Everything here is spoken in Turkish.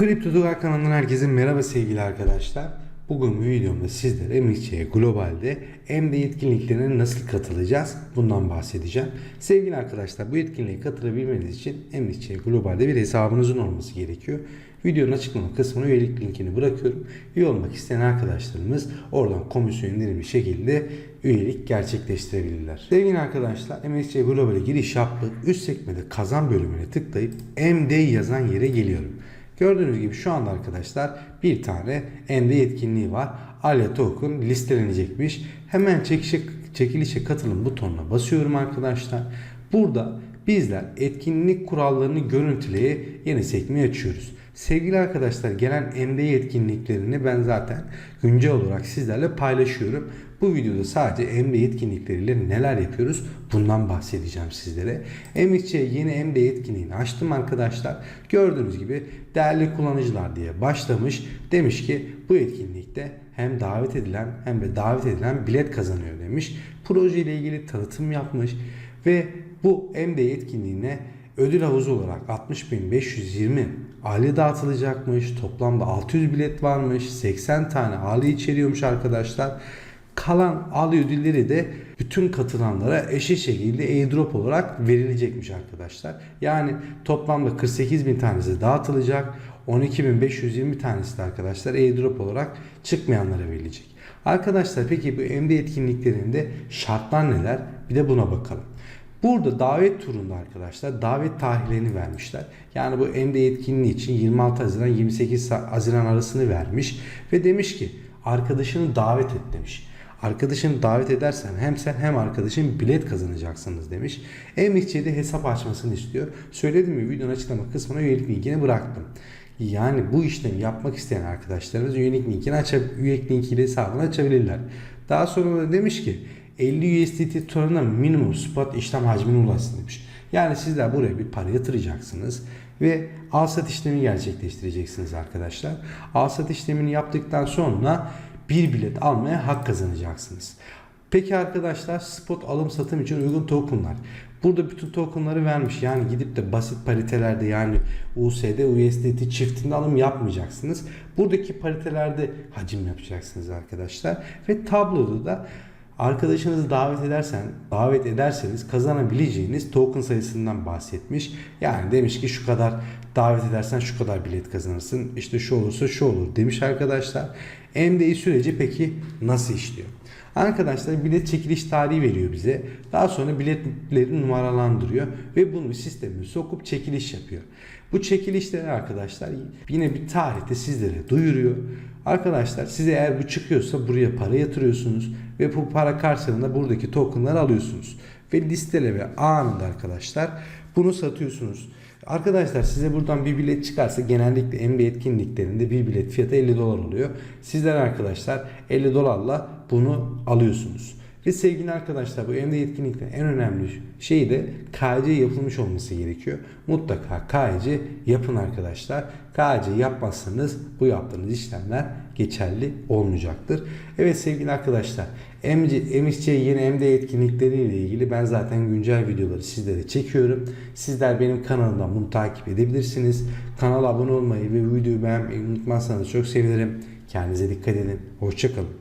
Kripto Duvar kanalından herkese merhaba sevgili arkadaşlar. Bugün bu videomda sizlere MXC Global'de MD etkinliklerine nasıl katılacağız bundan bahsedeceğim. Sevgili arkadaşlar bu etkinliğe katılabilmeniz için MXC Global'de bir hesabınızın olması gerekiyor. Videonun açıklama kısmına üyelik linkini bırakıyorum. Üye olmak isteyen arkadaşlarımız oradan komisyon indirimli şekilde üyelik gerçekleştirebilirler. Sevgili arkadaşlar MSC Global'e giriş yaptık. Üst sekmede kazan bölümüne tıklayıp MD yazan yere geliyorum. Gördüğünüz gibi şu anda arkadaşlar bir tane MD etkinliği var. Alia Token listelenecekmiş. Hemen çekişe, çekilişe katılım butonuna basıyorum arkadaşlar. Burada bizler etkinlik kurallarını görüntüleye yeni sekmeyi açıyoruz. Sevgili arkadaşlar gelen MD etkinliklerini ben zaten güncel olarak sizlerle paylaşıyorum. Bu videoda sadece MD etkinlikleriyle neler yapıyoruz bundan bahsedeceğim sizlere. MXC yeni MD etkinliğini açtım arkadaşlar. Gördüğünüz gibi değerli kullanıcılar diye başlamış. Demiş ki bu etkinlikte hem davet edilen hem de davet edilen bilet kazanıyor demiş. Proje ile ilgili tanıtım yapmış ve bu MD etkinliğine ödül havuzu olarak 60.520 aile dağıtılacakmış. Toplamda 600 bilet varmış. 80 tane aile içeriyormuş arkadaşlar. Kalan aile ödülleri de bütün katılanlara eşit şekilde airdrop olarak verilecekmiş arkadaşlar. Yani toplamda 48 bin tanesi dağıtılacak. 12.520 tanesi de arkadaşlar airdrop olarak çıkmayanlara verilecek. Arkadaşlar peki bu MD etkinliklerinde şartlar neler? Bir de buna bakalım. Burada davet turunda arkadaşlar davet tarihlerini vermişler. Yani bu MD etkinliği için 26 Haziran 28 Haziran arasını vermiş ve demiş ki arkadaşını davet et demiş. Arkadaşını davet edersen hem sen hem arkadaşın bilet kazanacaksınız demiş. MXC'de hesap açmasını istiyor. Söyledim mi videonun açıklama kısmına üyelik linkini bıraktım. Yani bu işlemi yapmak isteyen arkadaşlarımız üyelik linkini açıp üyelik linkiyle hesabını açabilirler. Daha sonra da demiş ki 50 USDT tutarına minimum spot işlem hacmine ulaşsın demiş. Yani sizler buraya bir para yatıracaksınız ve al sat işlemi gerçekleştireceksiniz arkadaşlar. Al sat işlemini yaptıktan sonra bir bilet almaya hak kazanacaksınız. Peki arkadaşlar spot alım satım için uygun tokenlar. Burada bütün tokenları vermiş. Yani gidip de basit paritelerde yani USD, USDT çiftinde alım yapmayacaksınız. Buradaki paritelerde hacim yapacaksınız arkadaşlar. Ve tabloda da Arkadaşınızı davet edersen, davet ederseniz kazanabileceğiniz token sayısından bahsetmiş. Yani demiş ki şu kadar davet edersen şu kadar bilet kazanırsın. İşte şu olursa şu olur demiş arkadaşlar. MDI süreci peki nasıl işliyor? Arkadaşlar bilet çekiliş tarihi veriyor bize. Daha sonra biletleri numaralandırıyor ve bunu sistemine sokup çekiliş yapıyor. Bu çekilişleri arkadaşlar yine bir tarihte sizlere duyuruyor. Arkadaşlar size eğer bu çıkıyorsa buraya para yatırıyorsunuz ve bu para karşılığında buradaki tokenları alıyorsunuz. Ve listeleme anında arkadaşlar bunu satıyorsunuz. Arkadaşlar size buradan bir bilet çıkarsa genellikle NBA etkinliklerinde bir bilet fiyatı 50 dolar oluyor. Sizler arkadaşlar 50 dolarla bunu alıyorsunuz. Ve sevgili arkadaşlar bu MD etkinlikte en önemli şey de KC yapılmış olması gerekiyor. Mutlaka KC yapın arkadaşlar. KC yapmazsanız bu yaptığınız işlemler geçerli olmayacaktır. Evet sevgili arkadaşlar MC, MXC yeni MD etkinlikleriyle ilgili ben zaten güncel videoları sizlere çekiyorum. Sizler benim kanalımdan bunu takip edebilirsiniz. Kanala abone olmayı ve videoyu beğenmeyi unutmazsanız çok sevinirim. Kendinize dikkat edin. Hoşçakalın.